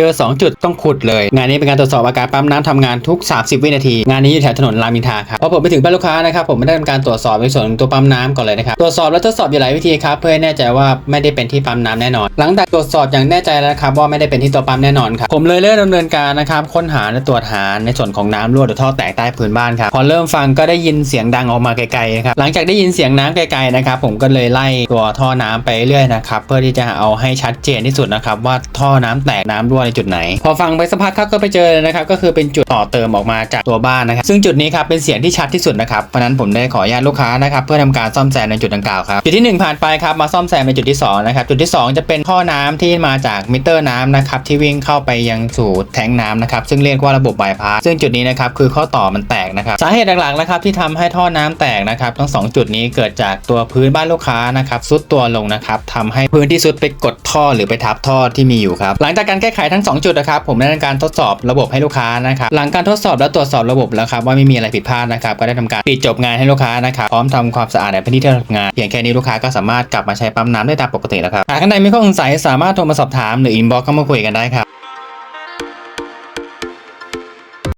เจอ 2 จุดต้องขุดเลย งานนี้เป็นการตรวจสอบอาการปั๊มน้ำทำงานทุก 30 วินาที งานนี้อยู่แถวถนนรามอินทราครับพอผมไปถึงบ้านลูกค้านะครับผมไม่ได้ทำการตรวจสอบในส่วนของตัวปั๊มน้ำก่อนเลยนะครับตรวจสอบและทดสอบอยู่หลายวิธีครับเพื่อให้แน่ใจว่าไม่ได้เป็นที่ปั๊มน้ำแน่นอน หลังจากตรวจสอบอย่างแน่ใจแล้วครับว่าไม่ได้เป็นที่ตัวปั๊มแน่นอนครับผมเลยเริ่มดำเนินการนะครับค้นหาและตรวจหาในส่วนของน้ำรั่วหรือท่อแตกใต้พื้นบ้านครับพอเริ่มฟังก็ได้ยินเสียงดังออกมาไกลๆนะครับหลังจากได้ยินเสียงน้ำไกลๆนะครับผมก็เลยไล่ตัวท่อน้ำไปเรื่อยนะครับเพื่อที่จะเอาให้ชัดเจนที่สุดนะครับว่าท่อน้ำแตกน้ำรั่วในจุดไหน พอฟังไปสักพักครับก็ไปเจอเลยนะครับก็คือเป็นจุดต่อเติมออกมาจากตัวบ้านนะครับซึ่งจุดนี้ครับเป็นเสียงที่ชัดที่สุดนะครับเพราะนั้นผมได้ขออนุญาตลูกค้านะครับเพื่อทำการซ่อมแซมในจุดดังกล่าวครับจุดที่หนึ่งผ่านไปครับมาซ่อมแซมในจุดที่สองนะครับจุดที่สองจะเป็นท่อน้ำที่มาจากมิเตอร์น้ำนะครับที่วิ่งเข้าไปยังสู่แทงน้ำนะครับซึ่งเรียกว่าระบบบายพาสซึ่งจุดนี้นะครับคือข้อต่อมันแตกนะครับสาเหตุหลักๆนะครับที่ทำให้ท่อน้ำแตกนะครับทั้งสองจุดนี้เกิดจากตัวพื้นบ้านลูกค้านะครับซุดตัวลงนะครับทำให้พื้นที่ซุดไปกดท่อหรือไปทับท่อที่มีอยู่ครับหลังจากการแก้ไขทั้งสองจุดนะครับผมได้ทำการทดสอบระบบให้ลูกค้านะครับหลังการทดสอบและตรวจสอบระบบแล้วครับว่าไม่มีอะไรผิดพลาดนะครับก็ได้ทำการปิดจบงานให้ลูกค้านะครับพร้อมทำความสะอาดในพื้นที่ที่ทำงานเพียงแค่นี้ลูกค้าก็สามารถกลับมาใช้ปั๊มน้ำได้ตามปกติแล้วครับหากท่านใดมีข้อสงสัยสามารถโทรมาสอบถามหรืออินบ็อกเข้ามาคุยกันได้ครับ